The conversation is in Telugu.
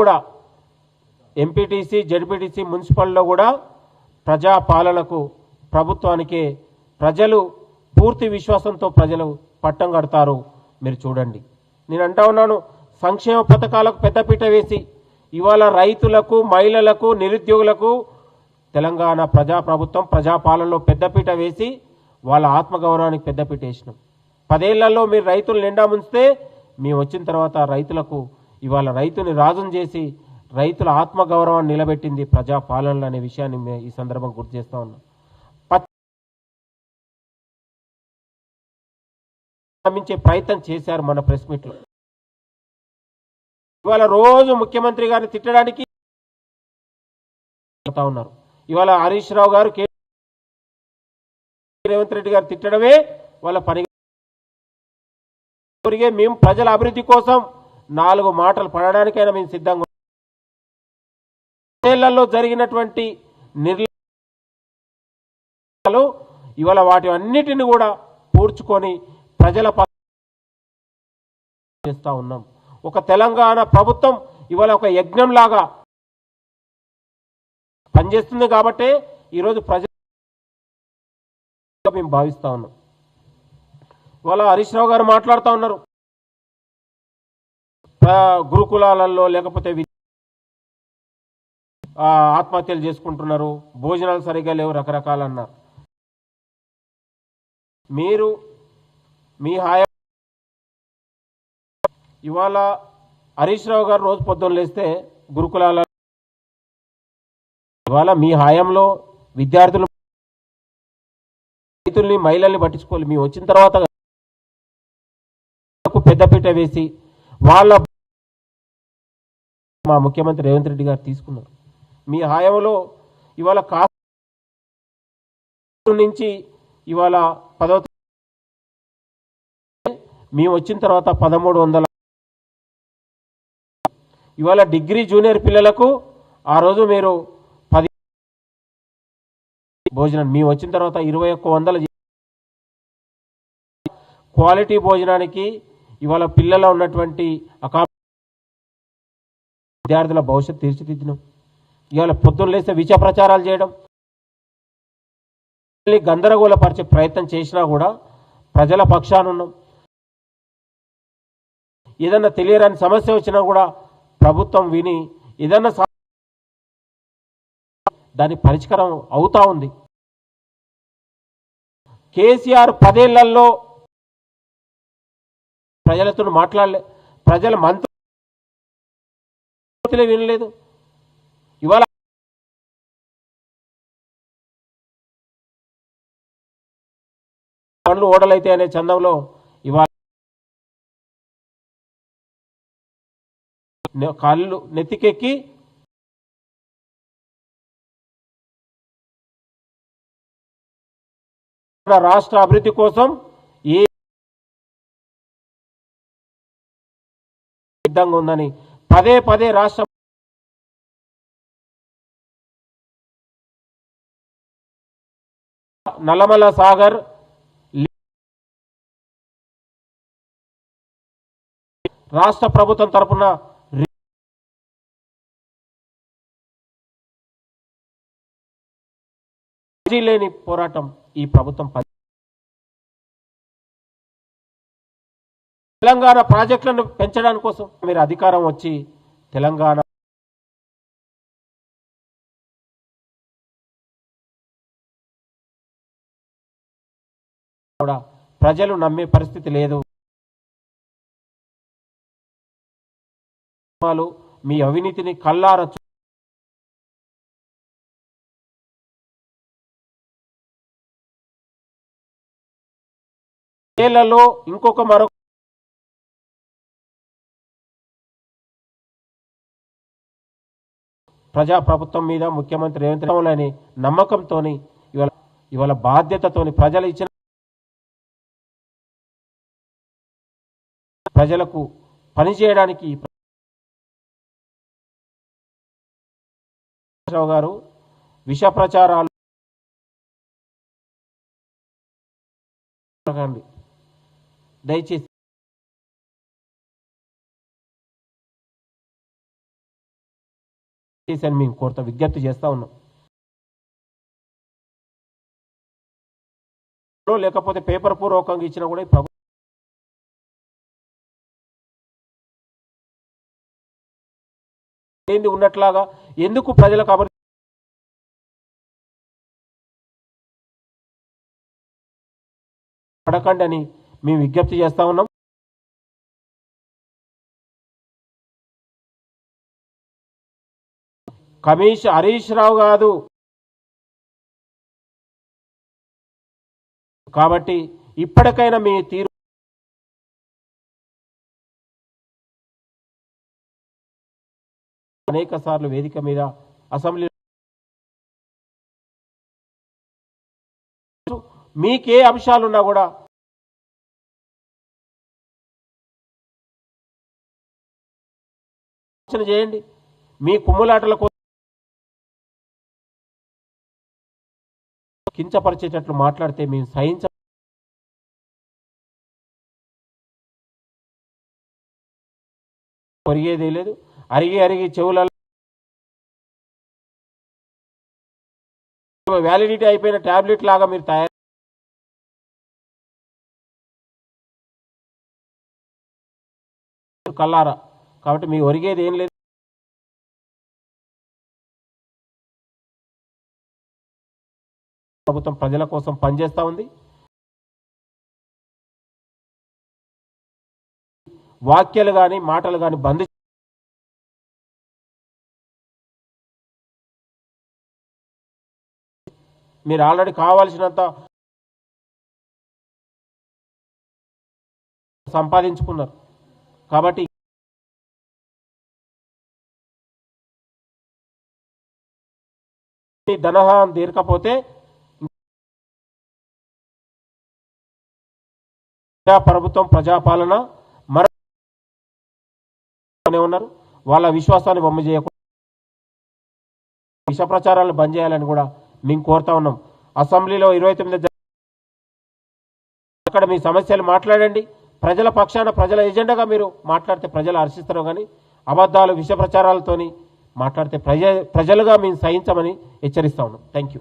కూడా ఎంపీటీసీ జడ్పీటీసీ మున్సిపల్లో కూడా ప్రజా పాలనకు ప్రభుత్వానికి ప్రజలు పూర్తి విశ్వాసంతో ప్రజలు పట్టం కడతారు. మీరు చూడండి. నేను అంటా ఉన్నాను సంక్షేమ పథకాలకు పెద్దపీట వేసి ఇవాళ రైతులకు మహిళలకు నిరుద్యోగులకు తెలంగాణ ప్రజా ప్రభుత్వం ప్రజాపాలనలో పెద్దపీట వేసి వాళ్ళ ఆత్మగౌరవానికి పెద్దపీట వేసినాం. పదేళ్ళలో మీరు రైతులు నిండా ముంచితే మేము వచ్చిన తర్వాత రైతులకు ఇవాళ రైతుని రాజును చేసి రైతుల ఆత్మగౌరవాన్ని నిలబెట్టింది ప్రజా పాలనలు అనే విషయాన్ని ఈ సందర్భం గుర్తు చేస్తా ఉన్నాం. ప- ప్రయత్నం చేశారు మన ప్రెస్ మీట్లో. ఇవాళ రోజు ముఖ్యమంత్రి గారిని తిట్టడానికి ఉన్నారు. ఇవాళ హరీష్ రావు గారు రేవంత్ రెడ్డి గారు తిట్టడమే వాళ్ళ పని మేము ప్రజల అభివృద్ధి కోసం నాలుగు మాటలు పడడానికైనా మేము సిద్ధంగా ఉన్నాం. ఏళ్ళలో జరిగినటువంటి నిర్లక్ష్యాలు ఇవాళ వాటి అన్నిటిని కూడా పూడ్చుకొని ప్రజల ప- చేస్తా ఉన్నాం. ఒక తెలంగాణ ప్రభుత్వం ఇవాళ ఒక యజ్ఞంలాగా పనిచేస్తుంది కాబట్టే ఈరోజు ప్రజలు మేము భావిస్తా ఉన్నాం. ఇవాళ హరీష్ రావు గారు మాట్లాడుతూ ఉన్నారు. గురుకులాలలో లేకపోతే ఆత్మహత్యలు చేసుకుంటున్నారు. భోజనాలు సరిగా లేవు రకరకాలు అన్నారు మీరు మీ హాయా ఇవాళ హరీష్ రావు గారు రోజు పొద్దున్న లేస్తే గురుకులాల ఇవాళ మీ హాయంలో విద్యార్థులు రైతుల్ని మహిళల్ని పట్టించుకోవాలి. మేము వచ్చిన తర్వాత పెద్దపీట వేసి వాళ్ళ మా ముఖ్యమంత్రి రేవంత్ రెడ్డి గారు తీసుకున్నారు. మీ హాయంలో ఇవాళ కా నుంచి ఇవాళ పదవ మేము వచ్చిన తర్వాత పదమూడు వందల ఇవాళ డిగ్రీ జూనియర్ పిల్లలకు ఆ రోజు మీరు పది భోజనం మేము వచ్చిన తర్వాత ఇరవై ఒక్క వందల క్వాలిటీ భోజనానికి ఇవాళ పిల్లల ఉన్నటువంటి అకా విద్యార్థుల భవిష్యత్తు తీర్చిదిద్దినాం. ఇవాళ పొద్దున్న లేస్తే విష ప్రచారాలు చేయడం గందరగోళపరిచే ప్రయత్నం చేసినా కూడా ప్రజల పక్షాన ఉన్నాం ఏదన్నా తెలియరాని సమస్య వచ్చినా కూడా ప్రభుత్వం విని ఏదన్నా దాని పరిష్కారం అవుతా ఉంది. కేసీఆర్ పదేళ్ళలో ప్రజలతో మాట్లాడలే. ప్రజల మంత్రి వినలేదు ఇవాళ పండ్లు ఓడలైతే అనే చందంలో ఇవాళ కాళ్ళు నెత్తికెక్కి రాష్ట్ర అభివృద్ధి కోసం ఏ సిద్ధంగా ఉందని పదే పదే రాష్ట్ర నల్లమల సాగర్ రాష్ట్ర ప్రభుత్వం తరఫున లేని పోరాటం ఈ ప్రభుత్వం తెలంగాణ ప్రాజెక్టులను పెంచడానికి కోసం మీరు అధికారం వచ్చి తెలంగాణ కూడా ప్రజలు నమ్మే పరిస్థితి లేదు. మీ అవినీతిని కల్లార ఏళ్ళలో ఇంకొక మరొక ప్రజా ప్రభుత్వం మీద ముఖ్యమంత్రి రేవంత్ రెడ్డి అనే నమ్మకంతో ఇవాళ ఇవాళ బాధ్యతతోని ప్రజలు ఇచ్చిన ప్రజలకు పనిచేయడానికి రావు గారు విష ప్రచారాలు దయచేసి చేశాను మేము కోరుతా విజ్ఞప్తి చేస్తా ఉన్నాం. లేకపోతే పేపర్ పూర్వకంగా ఇచ్చినా కూడా ప్రభుత్వం ఉన్నట్లాగా? ఎందుకు ప్రజలకు అభివృద్ధి పడకండి అని మేము విజ్ఞప్తి చేస్తా ఉన్నాం. కమీష్ హరీష్ రావు కాదు. కాబట్టి ఇప్పటికైనా మీ తీరు అనేక సార్లు వేదిక మీద అసెంబ్లీ మీకే అంశాలున్నా కూడా ఆలోచన చేయండి. మీ కుమ్ములాటల కోసం కించపరిచేటట్లు మాట్లాడితే మేము సహించ పొరిగేదే లేదు. అరిగి అరిగి చెవులలో వ్యాలిడిటీ అయిపోయిన టాబ్లెట్ లాగా మీరు తయారు కల్లారా కాబట్టి మీ ఒరిగేది ఏం లేదు. ప్రభుత్వం ప్రజల కోసం పనిచేస్తూ ఉంది. వాక్యాలు కానీ మాటలు కానీ బంద్ మీరు ఆల్రెడీ కావాల్సినంత సంపాదించుకున్నారు. కాబట్టి ఈ ధనహారం తీరకపోతే ప్రభుత్వం ప్రజాపాలన మరో ఉన్నారు. వాళ్ళ విశ్వాసాన్ని బొమ్మ చేయకుండా విష ప్రచారాలు బంద్ చేయాలని కూడా మేము కోరుతా ఉన్నాం. అసెంబ్లీలో ఇరవై తొమ్మిది అక్కడ మీ సమస్యలు మాట్లాడండి. ప్రజల పక్షాన ప్రజల ఎజెండాగా మీరు మాట్లాడితే ప్రజలు హర్షిస్తారు కానీ అబద్ధాలు విష ప్రచారాలతోని మాట్లాడితే ప్రజ ప్రజలుగా మేము సహించమని హెచ్చరిస్తా ఉన్నాం. Thank you